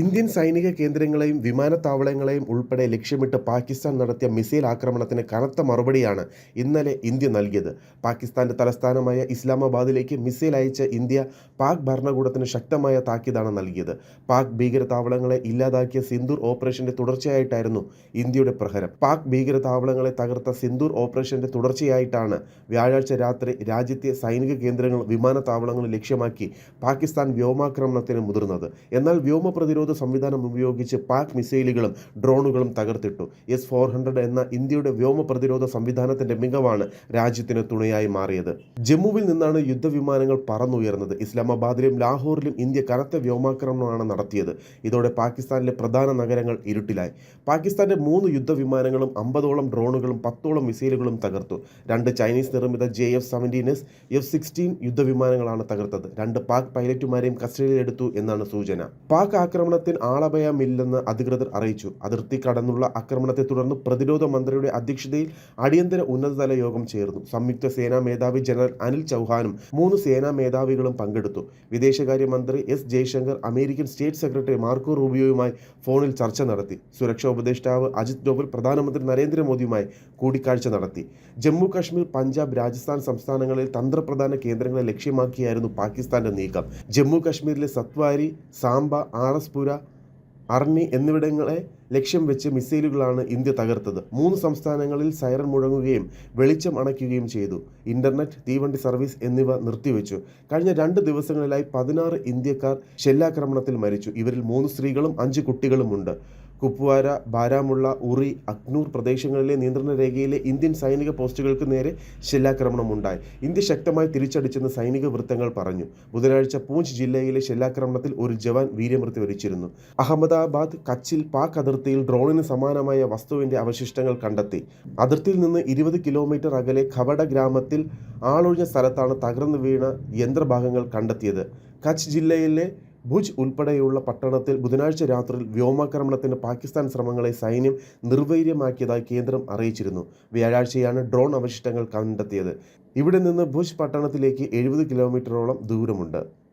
Indian സൈനിക കേന്ദ്രങ്ങളെയും വിമാനത്താവളങ്ങളെയും ഉൾപ്പെടെ ലക്ഷ്യമിട്ട് പാകിസ്ഥാൻ നടത്തിയ മിസൈൽ ആക്രമണത്തിന് കനത്ത മറുപടിയാണ് ഇന്നലെ ഇന്ത്യ നൽകിയത്. പാകിസ്ഥാന്റെ തലസ്ഥാനമായ ഇസ്ലാമാബാദിലേക്ക് മിസൈൽ അയച്ച ഇന്ത്യ പാക് ഭരണകൂടത്തിന് ശക്തമായ താക്കീതാണ് നൽകിയത്. പാക് ഭീകരതാവളങ്ങളെ ഇല്ലാതാക്കിയ സിന്ദൂർ ഓപ്പറേഷന്റെ തുടർച്ചയായിട്ടായിരുന്നു ഇന്ത്യയുടെ പ്രഹരം. പാക് ഭീകരതാവളങ്ങളെ തകർത്ത സിന്ദൂർ ഓപ്പറേഷന്റെ തുടർച്ചയായിട്ടാണ് വ്യാഴാഴ്ച രാത്രി രാജ്യത്തെ സൈനിക കേന്ദ്രങ്ങൾ വിമാനത്താവളങ്ങൾ ലക്ഷ്യമാക്കി പാകിസ്ഥാൻ വ്യോമാക്രമണത്തിന് മുതിർന്നത്. എന്നാൽ വ്യോമ പ്രതിരോധ സംവിധാനം ഉപയോഗിച്ച് പാക് മിസൈലുകളും ഡ്രോണുകളും തകർത്തിട്ടു. എസ് ഫോർ ഹൺഡ്രഡ് എന്ന ഇന്ത്യയുടെ വ്യോമ പ്രതിരോധ സംവിധാനത്തിന്റെ മികവാണ് രാജ്യത്തിന് തുണയായി മാറിയത്. ജമ്മുവിൽ നിന്നാണ് യുദ്ധവിമാനങ്ങൾ പറന്നുയർന്നത്. ഇസ്ലാമാബാദിലും ലാഹോറിലും ഇന്ത്യ കനത്ത വ്യോമാക്രമണമാണ് നടത്തിയത്. ഇതോടെ പാകിസ്ഥാനിലെ പ്രധാന നഗരങ്ങൾ ഇരുട്ടിലായി. പാകിസ്ഥാന്റെ മൂന്ന് യുദ്ധവിമാനങ്ങളും അമ്പതോളം ഡ്രോണുകളും പത്തോളം മിസൈലുകളും തകർത്തു. രണ്ട് ചൈനീസ് നിർമ്മിത J F seventeen S F sixteen യുദ്ധവിമാനങ്ങളാണ് തകർത്തത്. രണ്ട് പാക് പൈലറ്റുമാരെയും കസ്റ്റഡിയിലെടുത്തു എന്നാണ് സൂചന. പാക് ആക്രമണത്തിന് ആളഭയമില്ലെന്ന് അധികൃതർ അറിയിച്ചു. അതിർത്തി കടന്നുള്ള ആക്രമണത്തെ തുടർന്ന് പ്രതിരോധ മന്ത്രിയുടെ അധ്യക്ഷതയിൽ അടിയന്തര ഉന്നതതല യോഗം ചേർന്നു. സംയുക്ത സേനാ മേധാവി ജനറൽ അനിൽ ചൗഹാനും മൂന്ന് സേനാ മേധാവികളും പങ്കെടുത്തു. വിദേശകാര്യമന്ത്രി S Jaishankar American state secretary Marco റൂബിയോയുമായി ഫോണിൽ ചർച്ച നടത്തി. സുരക്ഷാ ഉപദേഷ്ടാവ് അജിത് ഡോവൽ പ്രധാനമന്ത്രി നരേന്ദ്രമോദിയുമായി കൂടിക്കാഴ്ച നടത്തി. ജമ്മു കാശ്മീർ പഞ്ചാബ് രാജസ്ഥാൻ സംസ്ഥാനങ്ങളിൽ തന്ത്രപ്രധാന കേന്ദ്രങ്ങളെ ലക്ഷ്യമാക്കിയായിരുന്നു പാകിസ്ഥാന്റെ നീക്കം. ജമ്മു കാശ്മീരിലെ സത്വാരി സാംബ ആർ എസ് പുര അർണി എന്നിവിടങ്ങളെ ലക്ഷ്യം വെച്ച് മിസൈലുകളാണ് ഇന്ത്യ തകർത്തത്. മൂന്ന് സംസ്ഥാനങ്ങളിൽ സൈറൺ മുഴങ്ങുകയും വെളിച്ചം അണയ്ക്കുകയും ചെയ്തു. ഇന്റർനെറ്റ് തീവണ്ടി സർവീസ് എന്നിവ നിർത്തിവെച്ചു. കഴിഞ്ഞ രണ്ട് ദിവസങ്ങളിലായി പതിനാറ് ഇന്ത്യക്കാർ ഷെല്ലാക്രമണത്തിൽ മരിച്ചു. ഇവരിൽ മൂന്ന് സ്ത്രീകളും അഞ്ച് കുട്ടികളുമുണ്ട്. കുപ്വാര ബാരാമുള്ള ഉറി അഗ്നൂർ പ്രദേശങ്ങളിലെ നിയന്ത്രണ രേഖയിലെ ഇന്ത്യൻ സൈനിക പോസ്റ്റുകൾക്ക് നേരെ ഷെല്ലാക്രമണമുണ്ടായി ഇന്ത്യ ശക്തമായി തിരിച്ചടിച്ചെന്ന് സൈനിക വൃത്തങ്ങൾ പറഞ്ഞു. ബുധനാഴ്ച പൂഞ്ച് ജില്ലയിലെ ഷെല്ലാക്രമണത്തിൽ ഒരു ജവാൻ വീരമൃത്യു വരിച്ചിരുന്നു. അഹമ്മദാബാദ് കച്ചിൽ പാക് അതിർത്തിയിൽ ഡ്രോണിന് സമാനമായ വസ്തുവിന്റെ അവശിഷ്ടങ്ങൾ കണ്ടെത്തി. അതിർത്തിയിൽ നിന്ന് ഇരുപത് കിലോമീറ്റർ അകലെ ഖവട ഗ്രാമത്തിൽ ആളൊഴിഞ്ഞ സ്ഥലത്താണ് തകർന്നു വീണ യന്ത്രഭാഗങ്ങൾ കണ്ടെത്തിയത്. കച്ച് ജില്ലയിലെ ഭുജ് ഉൾപ്പെടെയുള്ള പട്ടണത്തിൽ ബുധനാഴ്ച രാത്രിയിൽ വ്യോമാക്രമണത്തിന് പാകിസ്ഥാൻ ശ്രമങ്ങളെ സൈന്യം നിർവീര്യമാക്കിയതായി കേന്ദ്രം അറിയിച്ചിരുന്നു. വ്യാഴാഴ്ചയാണ് ഡ്രോൺ അവശിഷ്ടങ്ങൾ കണ്ടെത്തിയത്. ഇവിടെ നിന്ന് ഭുജ് പട്ടണത്തിലേക്ക് എഴുപത് കിലോമീറ്ററോളം ദൂരമുണ്ട്.